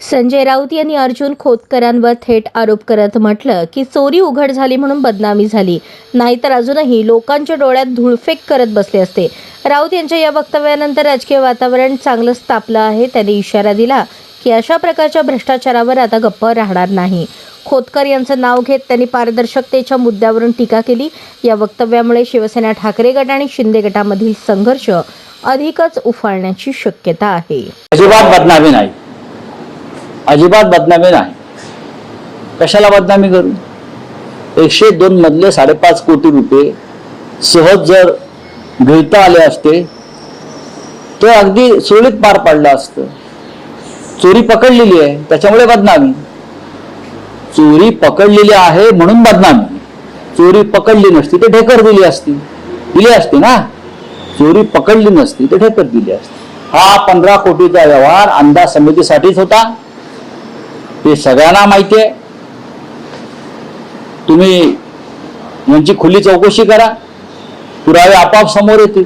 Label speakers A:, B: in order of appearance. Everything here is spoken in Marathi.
A: संजय राऊत यांनी अर्जुन खोतकरांवर थेट आरोप करत म्हटलं की चोरी उघड झाली म्हणून बदनामी झाली. नाहीतर अजूनही लोकांच्या डोळ्यात धुळफेक करत बसले असते. राऊत यांच्या या वक्तव्यानंतर राजकीय वातावरण चांगलंच तापलं आहे. त्यांनी इशारा दिला की अशा प्रकारच्या भ्रष्टाचारावर आता गप्प राहणार नाही. खोतकर यांचं नाव घेत त्यांनी पारदर्शकतेच्या मुद्द्यावरून टीका केली. या वक्तव्यामुळे शिवसेना ठाकरे गट आणि शिंदे गटामधील संघर्ष अधिकच उफाळण्याची शक्यता आहे.
B: अजिबात बदनामी नाही. अजिबात बदनामी नाही. कशाला बदनामी करू? एकशे दोन मधले साडेपाच कोटी रुपये सहज जर घेता आले असते तर अगदी सुरळीत पार पाडलं असतं. चोरी पकडलेली आहे त्याच्यामुळे बदनामी. चोरी पकडलेली आहे म्हणून बदनामी. चोरी पकडली नसती तर ढेकर दिली असती. दिली असती ना? चोरी पकडली नसती तर ढेकर दिली असती. हा पंधरा कोटीचा व्यवहार अंदाज समितीसाठीच होता. हे सगळ्यांना माहिती आहे. तुम्ही यांची खुली चौकशी करा. पुरावे आपोआप समोर येतील.